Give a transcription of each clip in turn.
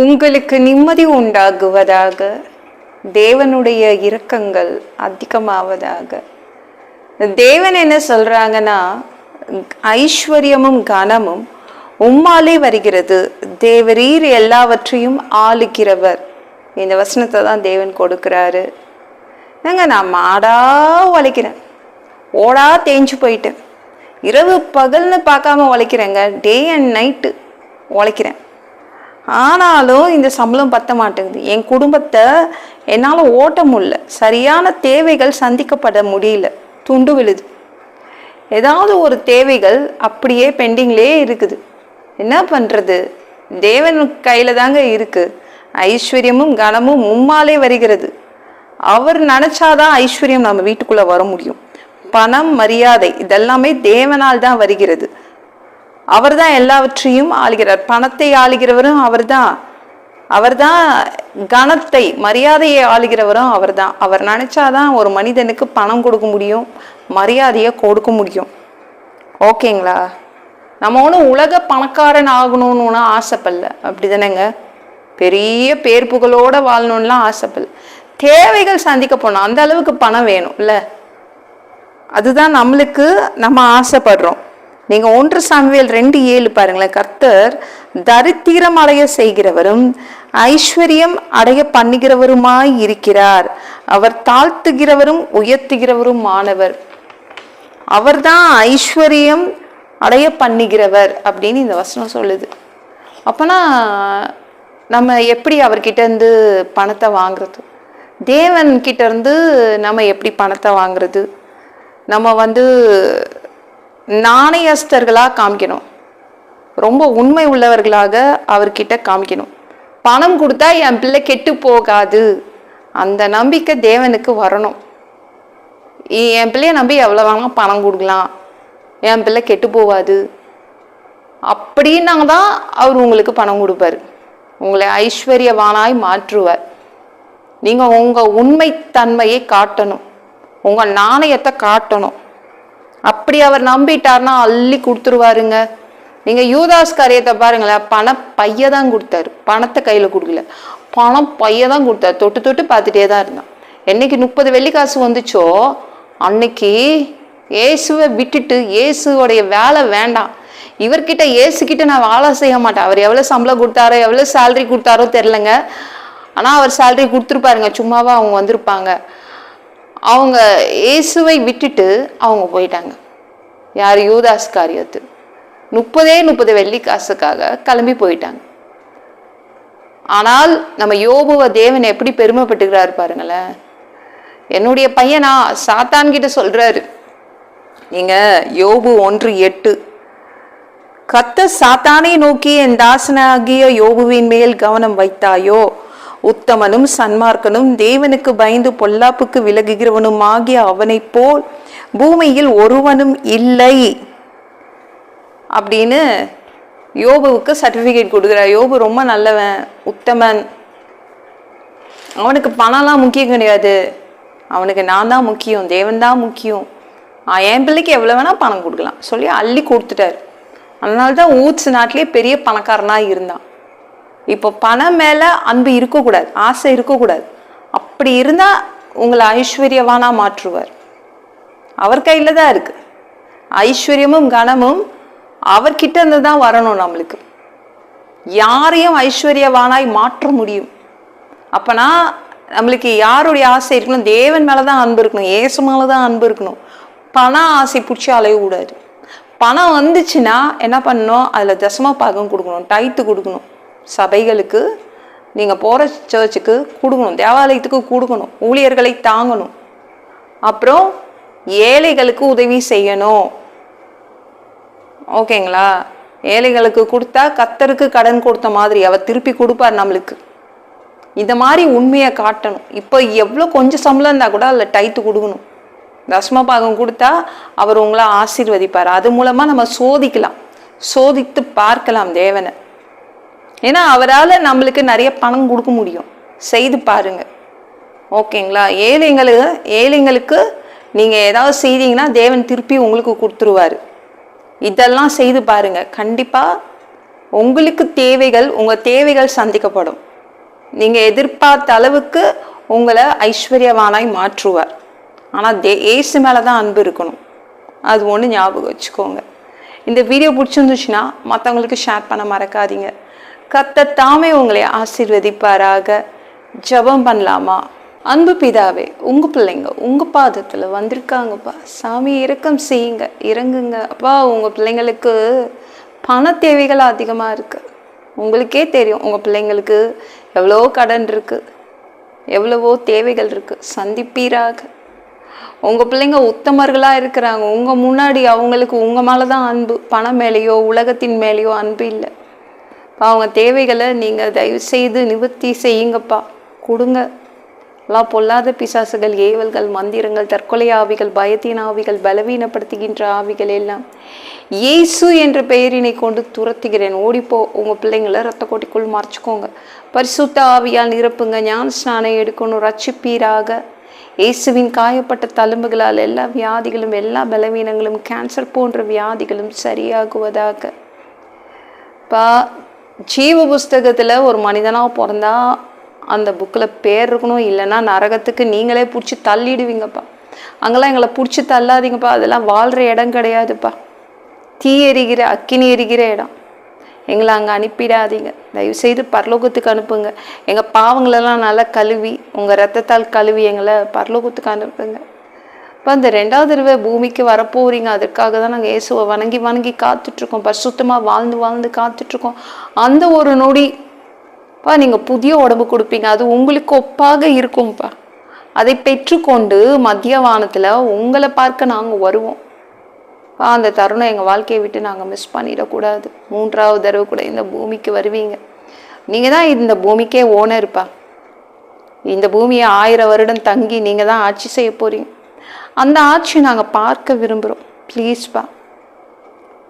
உங்களுக்கு நிம்மதி உண்டாகுவதாக தேவனுடைய இரக்கங்கள் அதிகமாவதாக. தேவன் என்ன சொல்கிறாங்கன்னா ஐஸ்வர்யமும் கனமும் உம்மாலே வருகிறது. தேவரீர் எல்லாவற்றையும் ஆளுகிறவர். இந்த வசனத்தை தான் தேவன் கொடுக்குறாரு. ஏங்க நான் மாடா உழைக்கிறேன். ஓடா தேஞ்சு போயிட்டேன். இரவு பகல்னு பார்க்காம உழைக்கிறேங்க. டே அண்ட் நைட்டு உழைக்கிறேன். ஆனாலும் இந்த சம்பளம் பத்த மாட்டேங்குது. என் குடும்பத்தை என்னால் ஓட்ட முடியல. சரியான தேவைகள் சந்திக்கப்பட முடியல. துண்டு விழுது. ஏதாவது ஒரு தேவைகள் அப்படியே பெண்டிங்லேயே இருக்குது. என்ன பண்ணுறது தேவன் கையில் தாங்க இருக்குது ஐஸ்வர்யமும் கனமும் மும்மாலே வருகிறது. அவர் நினச்சாதான் ஐஸ்வர்யம் நம்ம வீட்டுக்குள்ளே வர முடியும். பணம் மரியாதை இதெல்லாமே தேவனால் தான் வருகிறது. அவர்தான் எல்லாவற்றையும் ஆளுகிறார். பணத்தை ஆளுகிறவரும் அவர்தான். அவர்தான் கணத்தை மரியாதையை ஆளுகிறவரும் அவர்தான். அவர் நினைச்சாதான் ஒரு மனிதனுக்கு பணம் கொடுக்க முடியும் மரியாதையை கொடுக்க முடியும். ஓகேங்களா? நம்ம ஒன்றும் உலக பணக்காரன் ஆகணும்னு ஒன்றும் ஆசைப்படல. அப்படி தானேங்க பெரிய பேர் புகழோடு வாழணும்லாம் ஆசைப்படல. தேவைகள் சந்திக்க போனோம் அந்த அளவுக்கு பணம் வேணும் இல்லை? அதுதான் நம்மளுக்கு நம்ம ஆசைப்படுறோம். நீங்க ஒன்று சாமுவேல் ரெண்டு ஏழு பாருங்களேன். கர்த்தர் தரித்திரம் அடைய செய்கிறவரும் ஐஸ்வர்யம் அடைய பண்ணுகிறவருமாய் இருக்கிறார். அவர் தாழ்த்துகிறவரும் உயர்த்துகிறவரும் மாணவர் அவர்தான் ஐஸ்வர்யம் அடைய பண்ணுகிறவர் அப்படின்னு இந்த வசனம் சொல்லுது. அப்பனா நம்ம எப்படி அவர்கிட்ட இருந்து பணத்தை வாங்குறது? தேவன் கிட்ட இருந்து நம்ம எப்படி பணத்தை வாங்குறது? நம்ம வந்து நாணயஸ்தர்களாக காமிக்கணும். ரொம்ப உண்மை உள்ளவர்களாக அவர்கிட்ட காமிக்கணும். பணம் கொடுத்தா என் பிள்ளை கெட்டு போகாது. அந்த நம்பிக்கை தேவனுக்கு வரணும். என் பிள்ளைய நம்பி எவ்வளோ வேணாலும் பணம் கொடுக்கலாம். என் பிள்ளை கெட்டு போகாது. அப்படின்னாங்க தான் அவர் உங்களுக்கு பணம் கொடுப்பாரு. உங்களை ஐஸ்வர்யவானாய் மாற்றுவார். நீங்கள் உங்கள் உண்மைத்தன்மையை காட்டணும். உங்கள் நாணயத்தை காட்டணும். அப்படி அவர் நம்பிட்டார்னா அள்ளி கொடுத்துருவாருங்க. நீங்கள் யூதாஸ் காரியத்தை பாருங்களேன் பண பைய தான் கொடுத்தாரு. பணத்தை கையில் கொடுக்கல. பணம் பைய தான் கொடுத்தாரு. தொட்டு தொட்டு பார்த்துட்டே தான் இருந்தான். என்னைக்கு முப்பது வெள்ளி காசு வந்துச்சோ அன்னைக்கு இயேசுவை விட்டுட்டு இயேசுவோடைய வேலை வேண்டாம். இவர்கிட்ட இயேசுகிட்ட நான் வேலை செய்ய மாட்டேன். அவர் எவ்வளோ சம்பளம் கொடுத்தாரோ எவ்வளோ சேலரி கொடுத்தாரோ தெரிலங்க ஆனால் அவர் சேலரி கொடுத்துருப்பாருங்க. சும்மாவா அவங்க வந்திருப்பாங்க. அவங்க இயேசுவை விட்டுட்டு அவங்க போயிட்டாங்க. யார்? யூதாஸ் காரியத்து. முப்பதே முப்பது வெள்ளி காசுக்காக கிளம்பி போயிட்டாங்க. ஆனால் நம்ம யோபுவ தேவன் எப்படி பெருமைப்பட்டுக்கிறாரு பாருங்களேன். என்னுடைய பையனா சாத்தான்கிட்ட சொல்கிறாரு நீங்கள் யோபு ஒன்று எட்டு. கத்த சாத்தானை நோக்கி என் தாசனாகிய யோபுவின் மேல் கவனம் வைத்தாயோ? உத்தமனும் சன்மார்க்கனும் தேவனுக்கு பயந்து பொல்லாப்புக்கு விலகுகிறவனும் ஆகிய அவனைப் போல் பூமியில் ஒருவனும் இல்லை. அப்படின்னு யோபுவுக்கு சர்டிஃபிகேட் கொடுக்குறார் யோபு ரொம்ப நல்லவன் உத்தமன். அவனுக்கு பணம்லாம் முக்கியம் கிடையாது. அவனுக்கு நான் தான் முக்கியம் தேவன் தான் முக்கியம். என் பிள்ளைக்கு எவ்வளோ வேணால் பணம் கொடுக்கலாம். சொல்லி அள்ளி கொடுத்துட்டாரு. அதனால தான் ஊட்ஸ் நாட்டிலே பெரிய பணக்காரனாக இருந்தான். இப்போ பணம் மேலே அன்பு இருக்கக்கூடாது ஆசை இருக்கக்கூடாது. அப்படி இருந்தால் உங்களை ஐஸ்வர்யவானா மாற்றுவார். அவர் கையில் தான் இருக்குது ஐஸ்வர்யமும் கனமும் அவர்கிட்ட இருந்து தான் வரணும் நம்மளுக்கு. யாரையும் ஐஸ்வர்யவானாய் மாற்ற முடியும். அப்பனா நம்மளுக்கு யாருடைய ஆசை இருக்கணும்? தேவன் மேலே தான் அன்பு இருக்கணும். ஏசு மேலே தான் அன்பு இருக்கணும். பணம் ஆசை பிடிச்சி அலையக்கூடாது. பணம் வந்துச்சுன்னா என்ன பண்ணணும்? அதில் தசம பாகம் கொடுக்கணும் டைத்து கொடுக்கணும். சபைகளுக்கு நீங்கள் போகிற சர்ச்சுக்கு கொடுக்கணும். தேவாலயத்துக்கு கொடுக்கணும். ஊழியர்களை தாங்கணும். அப்புறம் ஏழைகளுக்கு உதவி செய்யணும். ஓகேங்களா ஏழைகளுக்கு கொடுத்தா கத்தருக்கு கடன் கொடுத்த மாதிரி. அவர் திருப்பி கொடுப்பார் நம்மளுக்கு. இந்த மாதிரி உண்மையை காட்டணும். இப்போ எவ்வளோ கொஞ்சம் சம்பளம் இருந்தால் கூட அதில் டைத்து கொடுக்கணும். தசம பாகம் கொடுத்தா அவர் உங்களை ஆசீர்வதிப்பார். அது மூலமாக நம்ம சோதிக்கலாம். சோதித்து பார்க்கலாம் தேவனை. ஏன்னா அவரால் நம்மளுக்கு நிறைய பணம் கொடுக்க முடியும். செய்து பாருங்க. ஓகேங்களா? ஏழைங்களுக்கு ஏழைங்களுக்கு நீங்கள் ஏதாவது செய்தீங்கன்னா தேவன் திருப்பி உங்களுக்கு கொடுத்துருவார். இதெல்லாம் செய்து பாருங்கள் கண்டிப்பாக உங்களுக்கு தேவைகள் உங்கள் தேவைகள் சந்திக்கப்படும். நீங்கள் எதிர்பார்த்த அளவுக்கு உங்களை ஐஸ்வர்யவானாய் மாற்றுவார். ஆனால் தே ஏசு மேலே தான் அன்பு இருக்கணும். அது ஒன்று ஞாபகம் வச்சுக்கோங்க. இந்த வீடியோ பிடிச்சிருந்துச்சுன்னா மற்றவங்களுக்கு ஷேர் பண்ண மறக்காதீங்க. கத்த தாமே உங்களை ஆசீர்வதிப்பாராக. ஜெபம் பண்ணலாமா? அன்பு பிதாவே உங்கள் பிள்ளைங்க உங்கள் பாதத்தில் வந்திருக்காங்கப்பா. சாமி இறக்கம் செய்யுங்க இறங்குங்க. அப்பா உங்கள் பிள்ளைங்களுக்கு பண தேவைகள் அதிகமாக இருக்குது உங்களுக்கே தெரியும் உங்கள் பிள்ளைங்களுக்கு எவ்வளோ கடன் இருக்குது எவ்வளவோ தேவைகள் இருக்குது சந்திப்பீராக. உங்கள் பிள்ளைங்க உத்தமர்களாக இருக்கிறாங்க. உங்கள் முன்னாடி அவங்களுக்கு உங்கள் மேலே தான் அன்பு. பணம் மேலேயோ உலகத்தின் மேலேயோ அன்பு இல்லை. அவங்க தேவைகளை நீங்கள் தயவு செய்து நிவர்த்தி செய்யுங்கப்பா. கொடுங்க. எல்லாம் பொல்லாத பிசாசுகள் ஏவல்கள் மந்திரங்கள் தற்கொலை ஆவிகள் பயத்தின் ஆவிகள் பலவீனப்படுத்துகின்ற ஆவிகள் எல்லாம். இயேசு என்ற பெயரினை கொண்டு துரத்துகிறேன். ஓடிப்போ உங்கள் பிள்ளைங்களை ரத்த கோட்டிக்குள் மறைச்சிக்கோங்க. பரிசுத்த ஆவியால் நிரப்புங்க. ஞான ஸ்நானம் எடுக்கணும். ரட்சிப்பீராக. இயேசுவின் காயப்பட்ட தழும்புகளால் எல்லா வியாதிகளும் எல்லா பலவீனங்களும் கேன்சர் போன்ற வியாதிகளும் சரியாகுவதாக. பா ஜீவ புஸ்தகத்தில் ஒரு மனிதனாக பிறந்தா அந்த புக்கில் பேர் இருக்கணும் இல்லைன்னா நரகத்துக்கு நீங்களே பிடிச்சி தள்ளிடுவீங்கப்பா. அங்கெல்லாம் எங்களை பிடிச்சி தள்ளாதீங்கப்பா. அதெல்லாம் வாழ்கிற இடம் கிடையாதுப்பா. தீ எரிகிற அக்கினி எரிகிற இடம். எங்களை அங்கே அனுப்பிடாதீங்க. தயவுசெய்து பரலோகத்துக்கு அனுப்புங்க. எங்கள் பாவங்களெல்லாம் நல்லா கழுவி உங்கள் ரத்தத்தால் கழுவி எங்களை பரலோகத்துக்கு அனுப்புங்க. இப்போ அந்த ரெண்டாவது தடவை பூமிக்கு வரப்போகிறீங்க அதற்காக தான் நாங்கள் இயேசுவை வணங்கி வணங்கி காத்துட்ருக்கோம். பரிசுத்தமாக வாழ்ந்து வாழ்ந்து காத்துட்ருக்கோம். அந்த ஒரு நொடி பா நீங்கள் புதிய உடம்பு கொடுப்பீங்க. அது உங்களுக்கு ஒப்பாக இருக்கும்ப்பா அதை பெற்றுக்கொண்டு மத்திய வானத்தில் உங்களை பார்க்க நாங்கள் வருவோம். பா அந்த தருணம் எங்கள் வாழ்க்கையை விட்டு நாங்கள் மிஸ் பண்ணிடக்கூடாது. மூன்றாவது தடவை கூட இந்த பூமிக்கு வருவீங்க. நீங்கள் தான் இந்த பூமிக்கே ஓனர்ப்பா இந்த பூமியை ஆயிரம் வருடம் தங்கி நீங்கள் தான் ஆட்சி செய்ய போகிறீங்க அந்த ஆட்சி நாங்கள் பார்க்க விரும்புகிறோம் ப்ளீஸ்ப்பா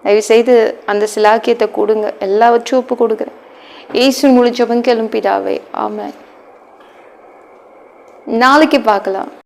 தயவுசெய்து அந்த சிலாக்கியத்தை கொடுங்க. எல்லாவற்றும் ஒப்பு கொடுக்குறேன். ஏசு முழு கிளம்பிடாவே ஆமாம் நாளைக்கு பார்க்கலாம்.